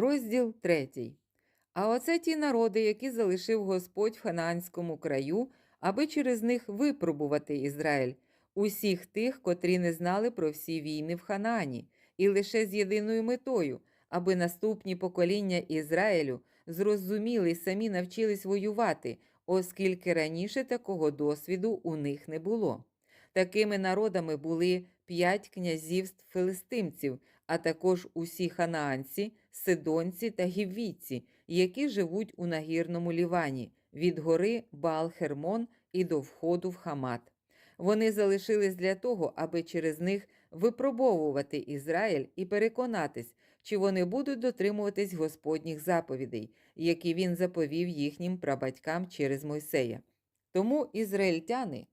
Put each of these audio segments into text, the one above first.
Розділ 3. А оце ті народи, які залишив Господь в ханаанському краю, аби через них випробувати Ізраїль, усіх тих, котрі не знали про всі війни в Ханаані, і лише з єдиною метою, аби наступні покоління Ізраїлю зрозуміли й самі навчились воювати, оскільки раніше такого досвіду у них не було. Такими народами були п'ять князівств филистимців, а також усі ханаанці, сидонці та гіввійці, які живуть у нагірному Лівані, від гори Баал-Хермон і до входу в Хамат. Вони залишились для того, аби через них випробовувати Ізраїль і переконатись, чи вони будуть дотримуватись Господніх заповідей, які він заповів їхнім прабатькам через Мойсея. Тому ізраїльтяни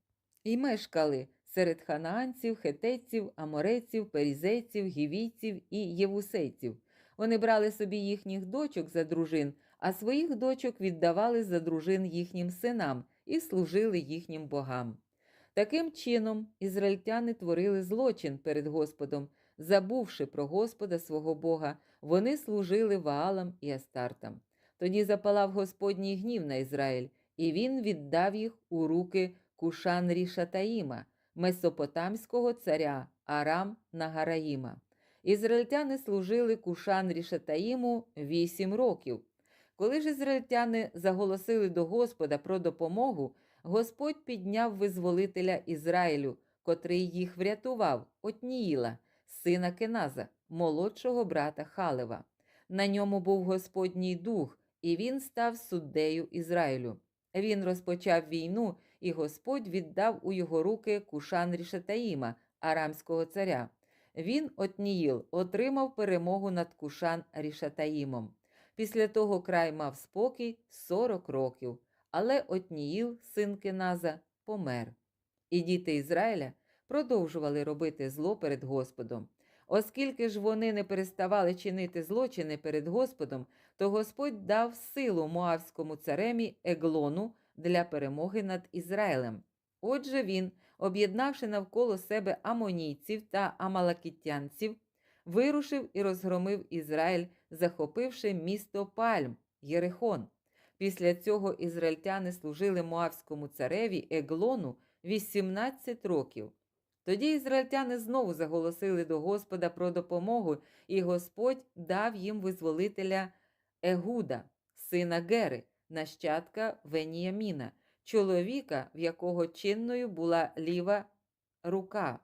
і мешкали серед ханаанців, хетеців, амореців, перізейців, гівійців і євусейців. Вони брали собі їхніх дочок за дружин, а своїх дочок віддавали за дружин їхнім синам і служили їхнім богам. Таким чином, ізраїльтяни творили злочин перед Господом, забувши про Господа свого Бога, вони служили Ваалам і Астартам. Тоді запалав Господній гнів на Ізраїль, і він віддав їх у руки Кушан Рішатаїма, месопотамського царя Арам Нагараїма. Ізраїльтяни служили Кушан Рішатаїму вісім років. Коли ж ізраїльтяни заголосили до Господа про допомогу, Господь підняв визволителя Ізраїлю, котрий їх врятував, Отніїла, сина Кеназа, молодшого брата Халева. На ньому був Господній дух, і він став суддею Ізраїлю. Він розпочав війну, і Господь віддав у його руки Кушан Рішатаїма, арамського царя. Він, Отніїл, отримав перемогу над Кушан Рішатаїмом. Після того край мав спокій 40 років, але Отніїл, син Кеназа, помер. І діти Ізраїля продовжували робити зло перед Господом. Оскільки ж вони не переставали чинити злочини перед Господом, то Господь дав силу Моавському царемі Еглону для перемоги над Ізраїлем. Отже, він, об'єднавши навколо себе амонійців та амалакітянців, вирушив і розгромив Ізраїль, захопивши місто Пальм, Єрихон. Після цього ізраїльтяни служили Моавському цареві Еглону 18 років. Тоді ізраїльтяни знову заголосили до Господа про допомогу, і Господь дав їм визволителя Егуда, сина Гери, нащадка Веніяміна, чоловіка, в якого чинною була ліва рука.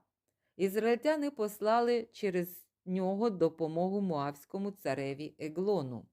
Ізраїльтяни послали через нього допомогу Моавському цареві Еглону.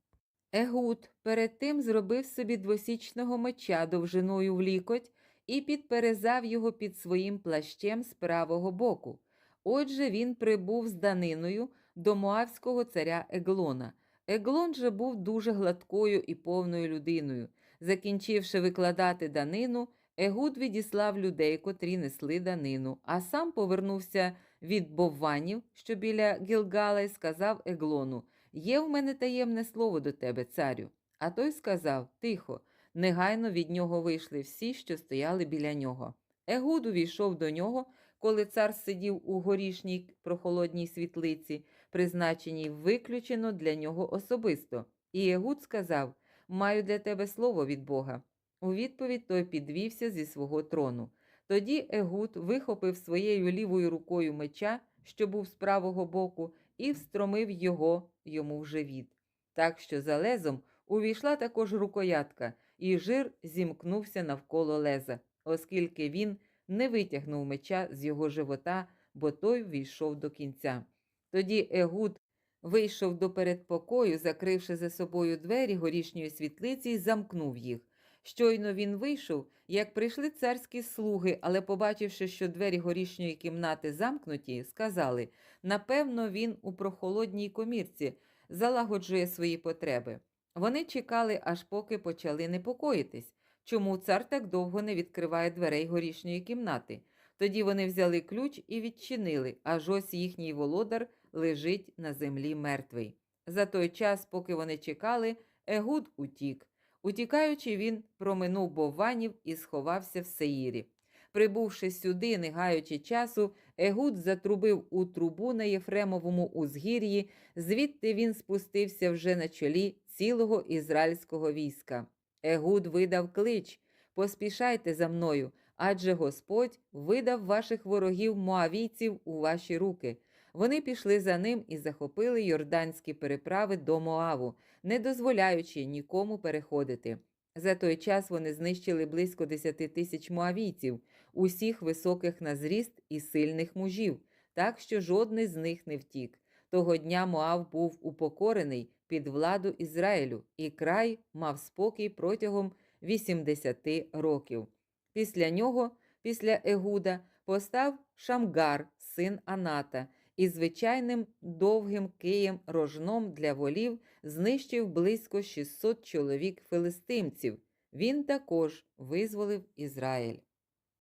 Егуд перед тим зробив собі двосічного меча довжиною в лікоть і підперезав його під своїм плащем з правого боку. Отже, він прибув з даниною до Моавського царя Еглона. Еглон же був дуже гладкою і повною людиною. Закінчивши викладати данину, Егуд відіслав людей, котрі несли данину, а сам повернувся від бовванів, що біля Гілгала, і сказав Еглону: Є в мене таємне слово до тебе, царю. А той сказав Тихо, негайно від нього вийшли всі, що стояли біля нього. Егуд увійшов до нього, коли цар сидів у горішній прохолодній світлиці, призначеній виключено для нього особисто. І Егуд сказав: Маю для тебе слово від Бога. У відповідь той підвівся зі свого трону. Тоді Егуд вихопив своєю лівою рукою меча, що був з правого боку, і встромив його йому в живіт. Так що за лезом увійшла також рукоятка, і жир зімкнувся навколо леза, оскільки він не витягнув меча з його живота, бо той війшов до кінця. Тоді Егуд вийшов до передпокою, закривши за собою двері горішньої світлиці, і замкнув їх. Щойно він вийшов, як прийшли царські слуги, але, побачивши, що двері горішньої кімнати замкнуті, сказали напевно, він у прохолодній комірці залагоджує свої потреби. Вони чекали, аж поки почали непокоїтись, чому цар так довго не відкриває дверей горішньої кімнати. Тоді вони взяли ключ і відчинили, аж ось їхній володар лежить на землі мертвий. За той час, поки вони чекали, Егуд утік. Утікаючи, він проминув бованів і сховався в Сеїрі. Прибувши сюди, не гаючи часу, Егуд затрубив у трубу на Єфремовому узгір'ї, звідти він спустився вже на чолі цілого ізраїльського війська. Егуд видав клич Поспішайте за мною, адже Господь видав ваших ворогів моавійців у ваші руки. Вони пішли за ним і захопили йорданські переправи до Моаву, не дозволяючи нікому переходити. За той час вони знищили близько 10 тисяч моавійців, усіх високих на зріст і сильних мужів, так що жодний з них не втік. Того дня Моав був упокорений під владу Ізраїлю, і край мав спокій протягом 80 років. Після нього, після Егуда, постав Шамгар, син Аната, і звичайним довгим києм рожном для волів знищив близько 600 чоловік филистимців. Він також визволив Ізраїль.